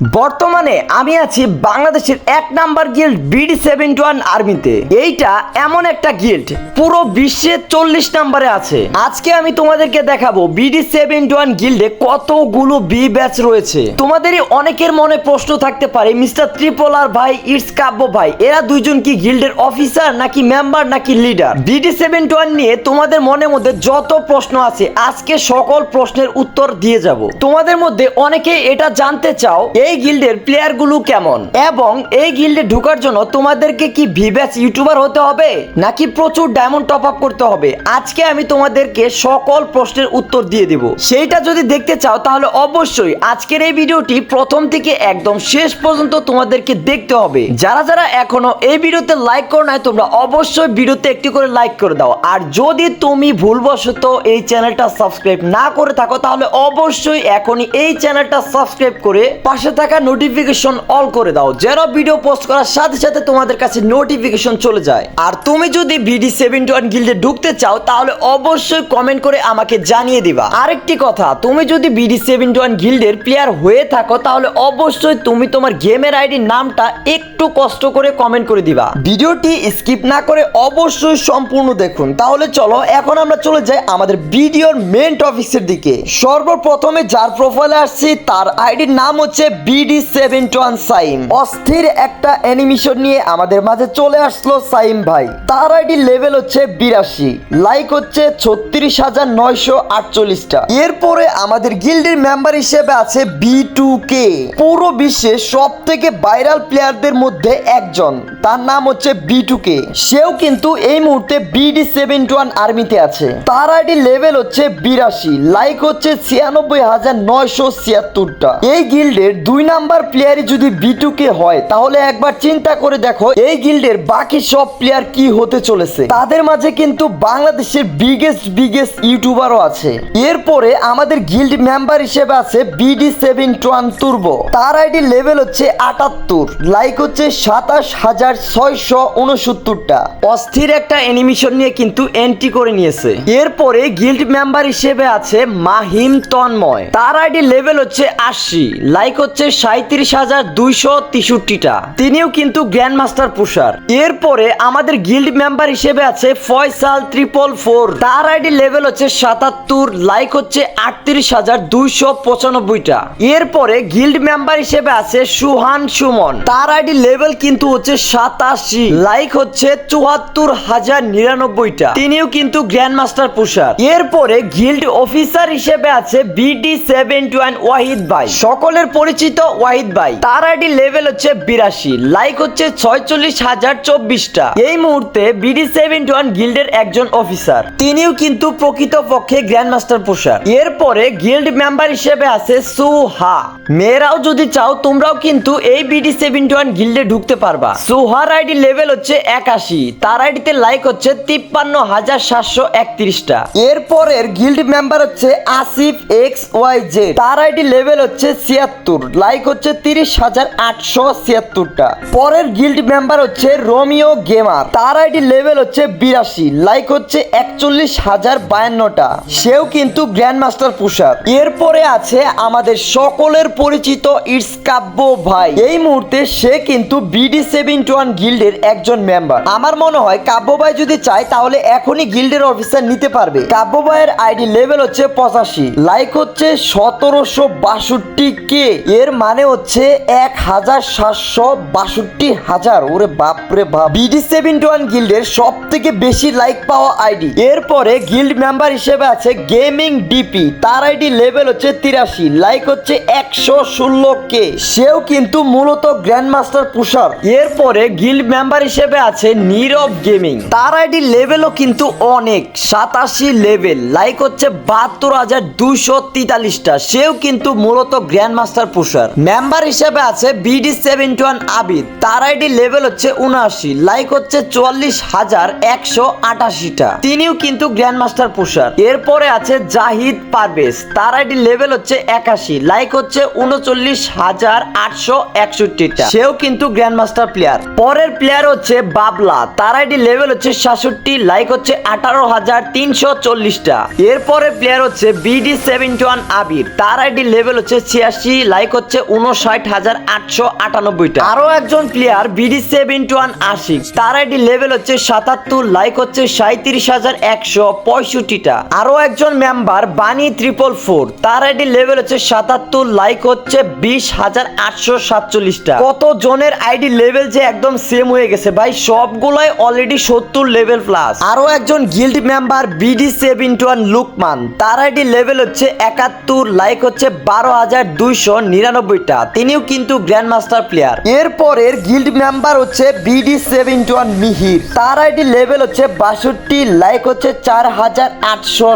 বর্তমানে আমি আছি বাংলাদেশের এক number guild BD seventy one আর্মিতে। এইটা এমন একটা গিল্ড, পুরো বিশ্বে চল্লিশ নাম্বারে আছে। আজকে আমি তোমাদেরকে দেখাবো বিডি সেভেন্টি ওয়ান গিল্ডে কতগুলো বি ব্যাচ রয়েছে। তোমাদেরই অনেকের মনে প্রশ্ন থাকতে পারে, মিস্টার ত্রিপল আর ভাই, ইটস কাব্য ভাই, এরা দুইজন কি গিল্ডের অফিসার নাকি মেম্বার নাকি লিডার বিডি সেভেন্টি ওয়ান নিয়ে তোমাদের মনের মধ্যে যত প্রশ্ন আছে, আজকে সকল প্রশ্নের উত্তর দিয়ে যাব। তোমাদের মধ্যে অনেকে এটা জানতে চাও, এই গিল্ডের প্লেয়ারগুলো কেমন? এবং এই গিল্ডে ঢোকার জন্য তোমাদেরকে কি ভিভ্যাস ইউটিউবার হতে হবে? নাকি প্রচুর ডায়মন্ড টপ আপ করতে হবে? আজকে আমি তোমাদেরকে সকল প্রশ্নের উত্তর দিয়ে দেব। সেইটা যদি দেখতে চাও, তাহলে অবশ্যই আজকের এই ভিডিওটি প্রথম থেকে একদম শেষ পর্যন্ত তোমাদেরকে দেখতে হবে। যারা যারা এখনও এই ভিডিওতে লাইক করো নাই, তোমরা অবশ্যই ভিডিওতে একটি করে লাইক করে দাও। আর যদি তুমি ভুলবশত এই চ্যানেলটা সাবস্ক্রাইব না করে থাকো, তাহলে অবশ্যই এখনই এই চ্যানেলটা সাবস্ক্রাইব করে পাশে থাকা নোটিফিকেশন অল করে দাও। যেন ভিডিও পোস্ট করার সাথে সাথে তোমাদের কাছে নোটিফিকেশন চলে যায়। আর তুমি যদি বিডি সেভেন্টি ওয়ান গিল্ডে ঢুকতে চাও, তাহলে অবশ্যই কমেন্ট করে আমাকে জানিয়ে দিবা। আরেকটি কথা, তুমি যদি বিডি সেভেন্টি ওয়ান গিল্ডের প্লেয়ার হয়ে থাকো, তাহলে অবশ্যই তুমি তোমার গেমের আইডির নামটা একটু কষ্ট করে কমেন্ট করে দিবা। ভিডিওটি স্কিপ না করে অবশ্যই সম্পূর্ণ দেখুন। তাহলে চলো, এখন আমরা চলে যাই আমাদের ভিডিওর মেন টপিক্সের দিকে। সর্বপ্রথমে যার প্রোফাইলে আসছি, তার আইডির নাম হচ্ছে বিডি সেভেন ওয়ান সাইম অস্থির একটা অ্যানিমেশন নিয়ে আমাদের মাঝে চলে আসলো সাইম ভাই। তার আইডি লেভেল হচ্ছে বিরাশি। লাইক হচ্ছে ছত্রিশ হাজার নয়শো আটচল্লিশটা। এরপরে আমাদের গিল্ডের মেম্বার হিসেবে আছে বি টু কে পুরো বিশ্বে সব থেকে ভাইরাল প্লেয়ারদের মধ্যে একজন। তার নাম হচ্ছে বি টু কে সেও কিন্তু এই মুহূর্তে বিডি সেভেন্টি ওয়ান আর্মিতে আছে। তার আইডি লেভেল হচ্ছে বিরাশি। লাইক হচ্ছে ছিয়ানব্বই হাজার নয়শো ছিয়াত্তরটা। এই গিল্ডের দুই নাম্বার প্লেয়ারই যদি বি কে হয়, তাহলে একবার চিন্তা করে দেখো, এই গিল্ডের বাকি সব প্লেয়ার কি হতে চলেছে। তাদের মাঝে কিন্তু বাংলাদেশের বিগেস্ট বিগেস্ট ইউটিউবারও আছে। এরপরে আমাদের গিল্ড মেম্বার হিসেবে আছে বিডি সেভেন ওয়ান তুর্বো তার আইডি লেভেল হচ্ছে আটাত্তর লাইক হচ্ছে সাতাশ হাজার ছয়শো উনসত্তরটা। অস্থির একটা অ্যানিমেশন নিয়ে কিন্তু এন্ট্রি করে নিয়েছে। এরপরে গিল্ড মেম্বার হিসেবে আছে মাহিম তন্ময়। তার আইডি লেভেল হচ্ছে আশি লাইক হচ্ছে সাঁত্রিশ হাজার দুইশো তেষট্টিটা। তিনিও কিন্তু গ্র্যান্ড মাস্টার পুষার। এরপরে আমাদের গিল্ড মেম্বার হিসেবে আছে ফয়সাল ট্রিপল ফোর। তার আইডি লেভেল হচ্ছে সাতাত্তর, লাইক হচ্ছে আটত্রিশ হাজার দুইশো পঁচানব্বইটা। এরপরে গিল্ড মেম্বার হিসেবে আছে সুহান সুমন। তার আইডি লেভেল কিন্তু হচ্ছে সাতাশি, লাইক হচ্ছে চুয়াত্তর হাজার নিরানব্বইটা। তিনিও কিন্তু গ্র্যান্ড মাস্টার পুষার। এরপরে গিল্ড অফিসার হিসেবে আছে বিডি সেভেন্টি ওয়ান ওয়াহিদ ভাই। সকলের পরিচিত ওয়াহিদ ভাই। তার আইডি লেভেল হচ্ছে বিরাশি লাইক হচ্ছে ছয়চল্লিশ হাজার চব্বিশটা। এই মুহূর্তে বিডি সেভেন্টি ওয়ান গিল্ডের একজন অফিসার তিনিও কিন্তু প্রকৃত পক্ষে গ্র্যান্ড মাস্টার পুষার এরপরে গিল্ড মেম্বার হিসেবে আছে সুহা। মেয়েরাও যদি চাও, তোমরাও কিন্তু এই বিডি সেভেন্টি ওয়ান গিল্ডে ঢুকতে পারবা। সুহার আইডি লেভেল হচ্ছে একাশি, তার আইডিতে লাইক হচ্ছে তিপ্পান্ন হাজার সাতশো একত্রিশটা। এরপরের গিল্ড মেম্বার হচ্ছে আসিফ এক্স ওয়াই জে তার আইডি লেভেল হচ্ছে ছিয়াত্তর লাইক হচ্ছে তিরিশ হাজার আটশো ছিয়াত্তরটা। পরের গিল্ড মেম্বার হচ্ছে রোমিও গেমার তার আইডি লেভেল হচ্ছে বিরাশি। লাইক হচ্ছে একচল্লিশ হাজার বায়ান্নটা। সেও কিন্তু গ্র্যান্ড মাস্টার পুষার এরপরে আছে আমাদের সকলের পরিচিত ইটস কাব্য ভাই। এই মুহূর্তে সে কিন্তু বিডি সেভেন্টি ওয়ান গিল্ডের একজন মেম্বার আমার মনে হয় কাব্য ভাই যদি চায় তাহলে এখনই গিল্ডের অফিসার নিতে পারবে। কাব্য ভাইয়ের আইডি লেভেল হচ্ছে পঁচাশি। লাইক হচ্ছে সতেরোশো বাষট্টি কে। এর মানে হচ্ছে এক হাজার সাতশো বাষট্টি হাজার। ওরে বাপরে বাপ। বিডি সেভেন্টি ওয়ান গিল্ডের সব থেকে বেশি লাইক পাওয়া আইডি। এরপরে গিল্ড মেম্বার হিসেবে আছে গেমিং ডিপি। তার আইডি লেভেল হচ্ছে তিরাশি লাইক হচ্ছে একশো ষোলো কে সেও কিন্তু মূলত গ্র্যান্ড মাস্টার পুষার এরপরে গিল্ড মেম্বার হিসেবে আছে নীরব গেমিং। তার আইডি লেভেলও কিন্তু অনেক, সাতাশি লেভেল লাইক হচ্ছে বাহাত্তর হাজার দুইশো তেতাল্লিশটা। সেও কিন্তু মূলত গ্র্যান্ড মাস্টার পুষার মেম্বার হিসেবে আছে বিডি সেভেন্টি ওয়ান আবিদ। তার আইডি লেভেল হচ্ছে উনআশি লাইক হচ্ছে চুয়াল্লিশ হাজার একশো আটাশিটা। তিনিও কিন্তু গ্র্যান্ড মাস্টার পুষার এরপরে আছে জাহিদ পারভেজ। তার আইডি লেভেল হচ্ছে একাশি লাইক হচ্ছে উনচল্লিশ হাজার আটশো একষট্টিটা। সেও কিন্তু গ্র্যান্ড মাস্টার প্লেয়ার পরের প্লেয়ার হচ্ছে বাবলা। তার আইডি লেভেল হচ্ছে সাতষট্টি লাইক হচ্ছে আঠারো হাজার তিনশো চল্লিশটা। এরপরে প্লেয়ার হচ্ছে বিডি সেভেন্টি ওয়ান আবির তার আইডি লেভেল হচ্ছে ছিয়াশি লাইক হচ্ছে হচ্ছে উনষাট হাজার আটশো আটানব্বইটা। আরও একজন player BD seven two one Ashik তার আইডি লেভেল হচ্ছে সাতাত্তর লাইক হচ্ছে সাঁত্রিশ হাজার একশো পঁয়ষট্টিটা। আরও একজন মেম্বার বানি ট্রিপল ফোর তার আইডি লেভেল হচ্ছে সাতাত্তর লাইক হচ্ছে বিশ হাজার আটশো সাতচল্লিশটা। কত জনের আইডি লেভেল যে একদম সেম হয়ে গেছে ভাই, সবগুলাই অলরেডি সত্তর লেভেল প্লাস আরও একজন guild member BD seven two one Lukman তার আইডি লেভেল হচ্ছে একাত্তর লাইক হচ্ছে বারো হাজার দুইশো নিরানব্বইটা তিনিও কিন্তু গ্র্যান্ড মাস্টার প্লেয়ার এরপরের গিল্ড মেম্বার হচ্ছে বিডি সেভেন ওয়ান মিহির। তার আইডি লেভেল হচ্ছে বাষট্টি লাইক হচ্ছে চার হাজার আটশো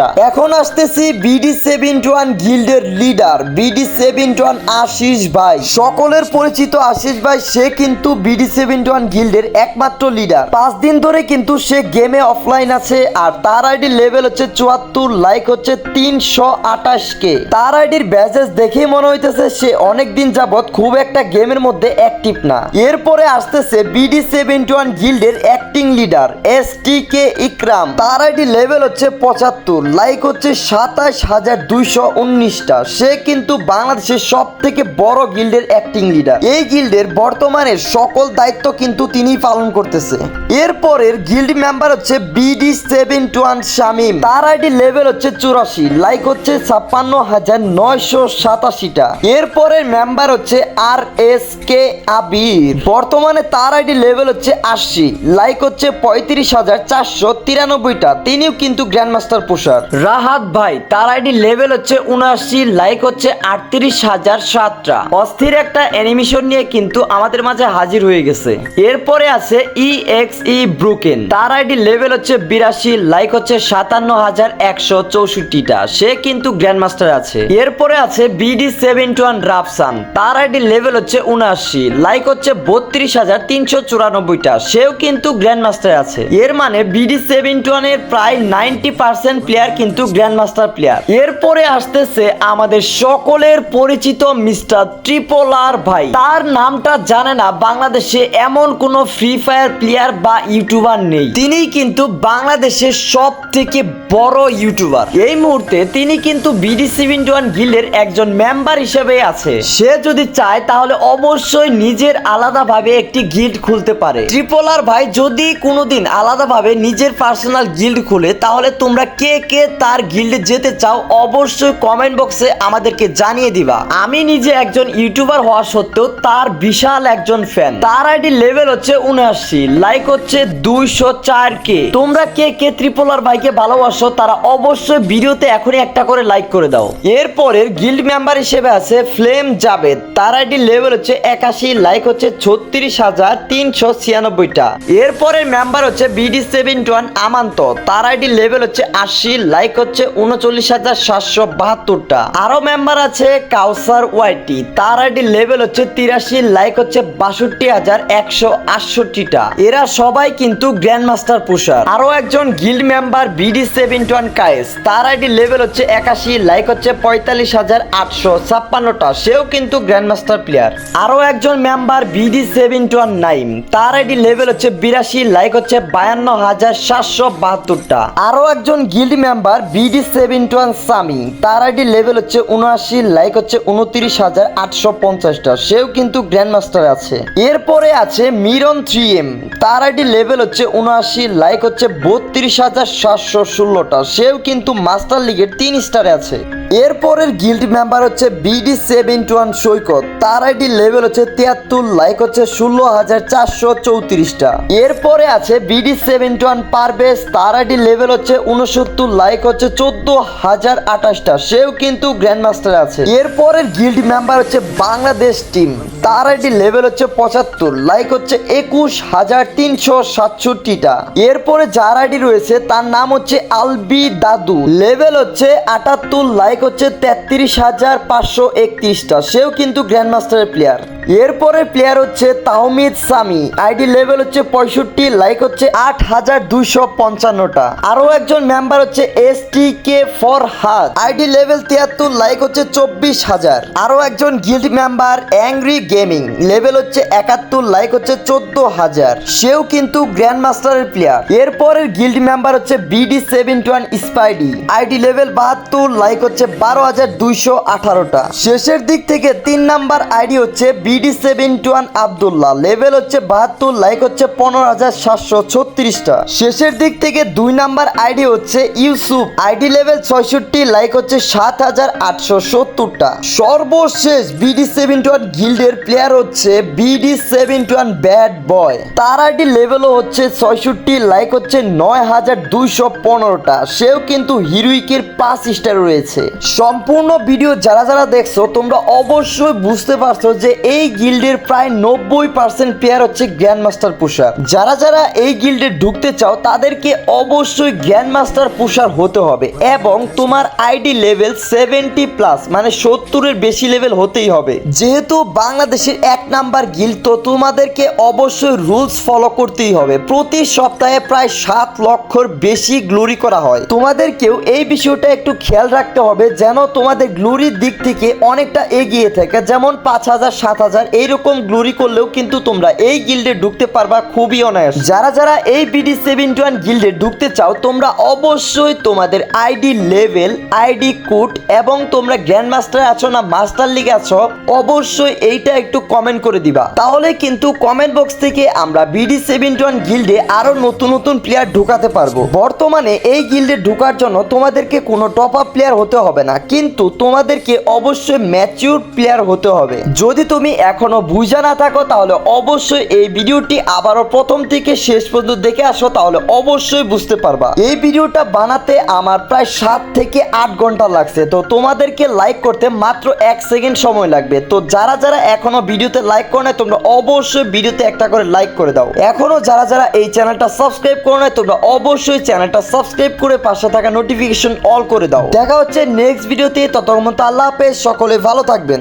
ষাটটা এখন আসতেছি বিডি সেভেন টু ওয়ান গিল্ডের leader BD seven two one Ashish ভাই। সকলের পরিচিত আশিস ভাই, সে কিন্তু বিডি সেভেন টু ওয়ান গিল্ডের একমাত্র লিডার। পাঁচ দিন ধরে কিন্তু সে গেমে অফলাইন আছে আর তার আইডি লেভেল হচ্ছে চুয়াত্তর লাইক হচ্ছে তিনশো আঠাশ কে তার আইডির ব্যাজেস দেখেই মনে হইতেছে সে অনেক দিন যাবৎ খুব একটা গেমের মধ্যে অ্যাক্টিভ না। এরপরে আসতেছে বিডি সেভেন টু ওয়ান গিল্ডের acting leader S T K Ikram তার আইডি লেভেল হচ্ছে পঁচাত্তর লাইক হচ্ছে সাতাশ হাজার দুইশো উনিশটা। সে কিন্তু বাংলাদেশের সব থেকে বড় গিল্ডের অ্যাক্টিং লিডার এই গিল্ডের বর্তমানে সকল দায়িত্ব কিন্তু তিনি পালন করতেছে। এরপরের গিল্ড মেম্বার হচ্ছে BD seven two one Shamim তার আইডি লেভেল হচ্ছে চুরাশি লাইক হচ্ছে ছাপ্পান্ন হাজার নয়শো সাতাশিটা। এরপরের মেম্বার হচ্ছে আর এস কে আবির। বর্তমানে তার আইডি লেভেল হচ্ছে আশি লাইক হচ্ছে পঁয়ত্রিশ হাজার চারশো তিরানব্বইটা। তিনিও কিন্তু গ্র্যান্ড মাস্টার পোষার রাহাত ভাই, তার আইডি লেভেল হচ্ছে উনআশি লাইক হচ্ছে আটত্রিশ হাজার সাতটা। অস্থির একটা অ্যানিমেশন নিয়ে কিন্তু আমাদের মাঝে হাজির হয়ে গেছে। এরপরে আছে ই এক্স ই ব্রুকেন তার আইডি লেভেল হচ্ছে বিরাশি লাইক হচ্ছে সাতান্ন হাজার একশো চৌষট্টিটা। সে কিন্তু গ্র্যান্ড মাস্টার আছে। এরপরে আছে BD seven two one Rafsan তার আইডি লেভেল হচ্ছে উনআশি লাইক হচ্ছে বত্রিশ হাজার তিনশো চুরানব্বইটা। সেও কিন্তু গ্র্যান্ড মাস্টার আছে। এর মানে বিডি সেভেন টু ওয়ানের প্রায় নাইনটি পার্সেন্ট প্লেয়ার কিন্তু গ্র্যান্ড মাস্টার প্লেয়ার এরপরে আসতেছে আমাদের সকলের পরিচিত মিস্টার ট্রিপল আর ভাই। তার নামটা জানে না, বাংলাদেশে এমন কোন ফ্রি ফায়ার প্লেয়ার বা ইউটিউবার নেই। তিনি কিন্তু বাংলাদেশের সব থেকে বড় ইউটিউবার এই মুহূর্তে তিনি কিন্তু বিডি সেভেন ওয়ান গিল্ডের একজন মেম্বার হিসেবে আছে। সে যদি চায়, তাহলে অবশ্যই নিজের আলাদাভাবে একটি গিল্ড খুলতে পারে। ট্রিপল আর ভাই যদি কোনোদিন আলাদাভাবে নিজের পার্সোনাল গিল্ড খুলে, তাহলে তোমরা কে কে তার গিল্ডে যেতে চাও, অবশ্যই কমেন্ট বক্সে আমাদেরকে জানিয়ে দিবা। আমি নিজে একজন ইউটিউবার হওয়া সত্ত্বেও তার বিশাল একজন ফ্যান তার আইডি লেভেল হচ্ছে উনআশি লাইক হচ্ছে দুইশো চার কে। তোমরা কে কে ত্রিপোলার ভাইকে ভালোবাসো, তারা অবশ্যই ভিডিওতে এখনই একটা করে লাইক করে দাও। এরপরের গিল্ড মেম্বার হিসেবে আছে ফ্লেম জাবেদ তার আইডি লেভেল হচ্ছে একাশি লাইক হচ্ছে ছত্রিশ হাজার তিনশো ছিয়ানব্বইটা। এরপরের মেম্বার হচ্ছে বিডি সেভেন ওয়ান আমান্ত তার আইডি লেভেল হচ্ছে আশি লাইক হচ্ছে উনচল্লিশ হাজার সাতশো বাহাত্তরটা। আরও মেম্বার আছে কাউসার ওয়াইটি তার আইডি লেভেল হচ্ছে তিরাশি লাইক হচ্ছে বাষট্টি হাজার একশো আটষট্টিটা। এরা সবাই কিন্তু গ্র্যান্ড মাস্টার পুষার আরও একজন guild member BD seven one Kayes তার আইডি লেভেল হচ্ছে একাশি লাইক হচ্ছে পঁয়তাল্লিশ হাজার আটশো ছাপ্পান্নটা। সেও কিন্তু গ্র্যান্ড মাস্টার প্লেয়ার আরও একজন member BD seven one Naim তার আইডি লেভেল হচ্ছে বিরাশি লাইক হচ্ছে বায়ান্ন হাজার সাতশো বাহাত্তরটা। আরও একজন guild member BD seven one Sami তার আইডি লেভেল হচ্ছে উনআশি লাইক হচ্ছে উনত্রিশ হাজার আটশো পঞ্চাশটা। সেও কিন্তু গ্র্যান্ড মাস্টার আছে। এরপরে আছে মিরন থ্রি এম তার আইডি লেভেল হচ্ছে উনআশি লাইক হচ্ছে বত্রিশ হাজার সাতশো ষোলোটা। সেও কিন্তু মাস্টার লিগের তিন স্টারে আছে। এরপরের গিল্ড মেম্বার হচ্ছে BD seven two one Saikat. তার আইডি লেভেল হচ্ছে তিয়াত্তর লাইক হচ্ছে ষোলো হাজার চারশো চৌত্রিশটা। এরপরে আছে BD seven two one Parvez, তার আইডি লেভেল হচ্ছে উনসত্তর লাইক হচ্ছে চোদ্দ হাজার আঠাশটা। সেও কিন্তু গ্র্যান্ড মাস্টার আছে। এরপরের গিল্ড মেম্বার হচ্ছে বাংলাদেশ টিম তার আইডি লেভেল হচ্ছে পঁচাত্তর লাইক হচ্ছে একুশ হাজার তিনশো সাতষট্টিটা। এরপরে যার আইডি রয়েছে, তার নাম হচ্ছে আলবি দাদু। লেভেল হচ্ছে আটাত্তর লাইক হচ্ছে তেত্রিশ হাজার পাঁচশো একত্রিশটা। সেও কিন্তু গ্র্যান্ড মাস্টারের প্লেয়ার এরপরে প্লেয়ার হচ্ছে তাহমিদ সামি। আইডি লেভেল হচ্ছে পঁয়ষট্টি লাইক হচ্ছে আট হাজার দুইশো পঞ্চান্নটা। আরও একজন মেম্বার হচ্ছে S T K Farhat ID level তিয়াত্তর লাইক হচ্ছে চব্বিশ হাজার। আরও একজন guild member angry gaming level হচ্ছে একাত্তর লাইক হচ্ছে চোদ্দ হাজার। সেও কিন্তু গ্র্যান্ড মাস্টারের প্লেয়ার এরপরের গিল্ড মেম্বার হচ্ছে BD seven one spidey ID level বাহাত্তর লাইক হচ্ছে বারো হাজার দুইশো আঠারোটা। শেষের দিক থেকে তিন নাম্বার আইডি হচ্ছে BD seventy one Abdullah. Level হচ্ছে বাহাত্তর লাইক হচ্ছে পনেরো হাজার সাতশো ছত্রিশটা। শেষের দিক থেকে দুই নাম্বার আইডি হচ্ছে ইউসুফ। আইডি লেভেল ছয়ষট্টি লাইক হচ্ছে সাত হাজার আটশো সত্তরটা। সর্বশেষ বিডি সেভেন্টি ওয়ান গিল্ডের প্লেয়ার হচ্ছে BD seventy one bad boy তার আইডি লেভেলও হচ্ছে ছয়ষট্টি লাইক হচ্ছে নয় হাজার দুইশো পনেরোটা। সেও কিন্তু হিরুইকের পাঁচ স্টার রয়েছে। সম্পূর্ণ ভিডিও যারা যারা দেখছ, তোমরা অবশ্যই বুঝতে পারছ যে এই গিল্ডের প্রায় নব্বই পার্সেন্ট প্লেয়ার হচ্ছে গ্র্যান্ড মাস্টার পুষার যারা যারা এই গিল্ডে ঢুকতে চাও, তাদেরকে অবশ্যই গ্র্যান্ড মাস্টার পুষার হতে হবে এবং তোমার আইডি লেভেল সেভেন্টি প্লাস মানে সত্তরের বেশি লেভেল হতেই হবে। যেহেতু বাংলাদেশের এক নাম্বার গিল্ড, তো তোমাদেরকে অবশ্যই রুলস ফলো করতেই হবে। প্রতি সপ্তাহে প্রায় সাত লক্ষর বেশি গ্লোরি করা হয়। তোমাদেরকেও এই বিষয়টা একটু খেয়াল রাখতে হবে যেন তোমাদের গ্লোরির দিক থেকে অনেকটা এগিয়ে থাকে। যেমন পাঁচ হাজার, সাত হাজার, এইরকম গ্লোরি করলেও কিন্তু তোমরা এই গিল্ডে ঢুকতে পারবা খুবই অনায়াস। যারা যারা এই বিডি সেভেন্টি ওয়ান গিল্ডে ঢুকতে চাও, তোমরা অবশ্যই তোমাদের আইডি লেভেল, আইডি কোড এবং তোমরা গ্র্যান্ড মাস্টার আছো না মাস্টার লিগ আছো, অবশ্যই এইটা একটু কমেন্ট করে দিবা। তাহলে কিন্তু কমেন্ট বক্স থেকে আমরা বিডি সেভেন্টি ওয়ান গিল্ডে আরও নতুন নতুন প্লেয়ার ঢুকাতে পারব। বর্তমানে এই গিল্ডে ঢুকার জন্য তোমাদেরকে কোনো টপ আপ প্লেয়ার হতে হবে না। কিন্তু তোমাদেরকে অবশ্যই ম্যাচিউর প্লেয়ার হতে হবে। যদি তুমি এখনও বুঝা না থাকো, তাহলে অবশ্যই এই ভিডিওটি আবারও প্রথম থেকে শেষ পর্যন্ত দেখে আসো, তাহলে অবশ্যই বুঝতে পারবা। এই ভিডিওটা বানাতে আমার প্রায় সাত থেকে আট ঘণ্টা লাগছে। তো তোমাদেরকে লাইক করতে মাত্র এক সেকেন্ড সময় লাগবে। তো যারা যারা এখনও ভিডিওতে লাইক করো না তোমরা অবশ্যই ভিডিওতে একটা করে লাইক করে দাও। এখনও যারা যারা এই চ্যানেলটা সাবস্ক্রাইব করো না তোমরা অবশ্যই চ্যানেলটা সাবস্ক্রাইব করে পাশে থাকা নোটিফিকেশন অল করে দাও। দেখা হচ্ছে নেক্সট ভিডিওতে ততক্ষণ আল্লাহ হাফেজ সকলে ভালো থাকবেন।